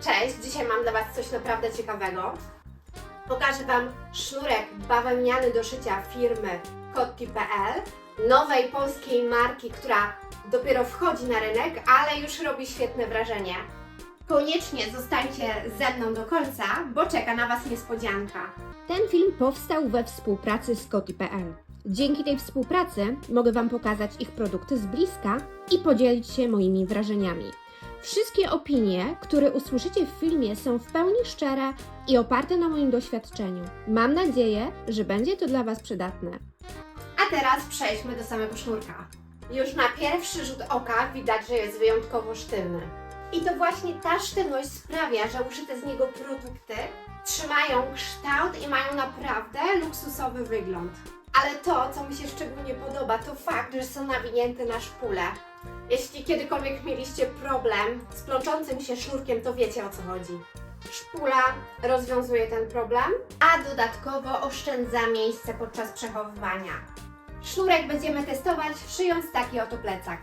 Cześć, dzisiaj mam dla Was coś naprawdę ciekawego. Pokażę Wam sznurek bawełniany do szycia firmy Kotti.pl, nowej polskiej marki, która dopiero wchodzi na rynek, ale już robi świetne wrażenie. Koniecznie zostańcie ze mną do końca, bo czeka na Was niespodzianka. Ten film powstał we współpracy z Koti.pl. Dzięki tej współpracy mogę Wam pokazać ich produkty z bliska i podzielić się moimi wrażeniami. Wszystkie opinie, które usłyszycie w filmie, są w pełni szczere i oparte na moim doświadczeniu. Mam nadzieję, że będzie to dla Was przydatne. A teraz przejdźmy do samego sznurka. Już na pierwszy rzut oka widać, że jest wyjątkowo sztywny. I to właśnie ta sztywność sprawia, że uszyte z niego produkty trzymają kształt i mają naprawdę luksusowy wygląd. Ale to, co mi się szczególnie podoba, to fakt, że są nawinięte na szpulę. Jeśli kiedykolwiek mieliście problem z plączącym się sznurkiem, to wiecie o co chodzi. Szpula rozwiązuje ten problem, a dodatkowo oszczędza miejsce podczas przechowywania. Sznurek będziemy testować szyjąc taki oto plecak.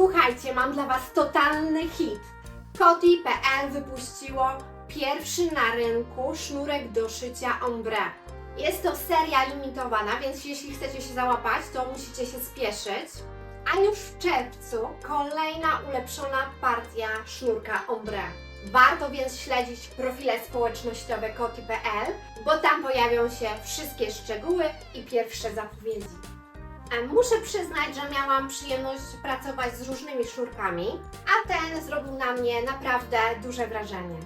Słuchajcie, mam dla Was totalny hit. Koti.pl wypuściło pierwszy na rynku sznurek do szycia ombre. Jest to seria limitowana, więc jeśli chcecie się załapać, to musicie się spieszyć. A już w czerwcu kolejna ulepszona partia sznurka ombre. Warto więc śledzić profile społecznościowe koti.pl, bo tam pojawią się wszystkie szczegóły i pierwsze zapowiedzi. E, Muszę przyznać, że miałam przyjemność pracować z różnymi sznurkami, a ten zrobił na mnie naprawdę duże wrażenie.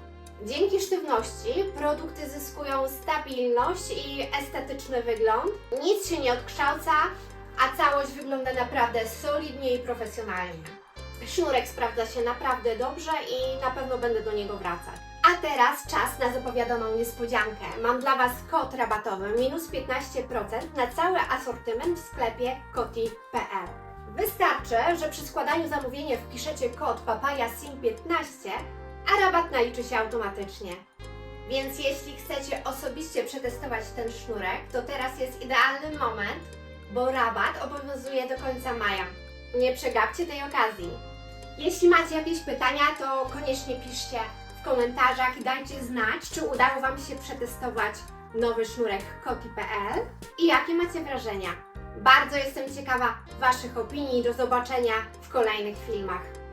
Dzięki sztywności produkty zyskują stabilność i estetyczny wygląd, nic się nie odkształca, a całość wygląda naprawdę solidnie i profesjonalnie. Sznurek sprawdza się naprawdę dobrze i na pewno będę do niego wracać. A teraz czas na zapowiadaną niespodziankę. Mam dla Was kod rabatowy minus 15% na cały asortyment w sklepie koti.pl. Wystarczy, że przy składaniu zamówienia wpiszecie kod papayasim15, a rabat naliczy się automatycznie. Więc jeśli chcecie osobiście przetestować ten sznurek, to teraz jest idealny moment, bo rabat obowiązuje do końca maja. Nie przegapcie tej okazji. Jeśli macie jakieś pytania, to koniecznie piszcie komentarzach i dajcie znać, czy udało Wam się przetestować nowy sznurek koti.pl i jakie macie wrażenia. Bardzo jestem ciekawa Waszych opinii. Do zobaczenia w kolejnych filmach.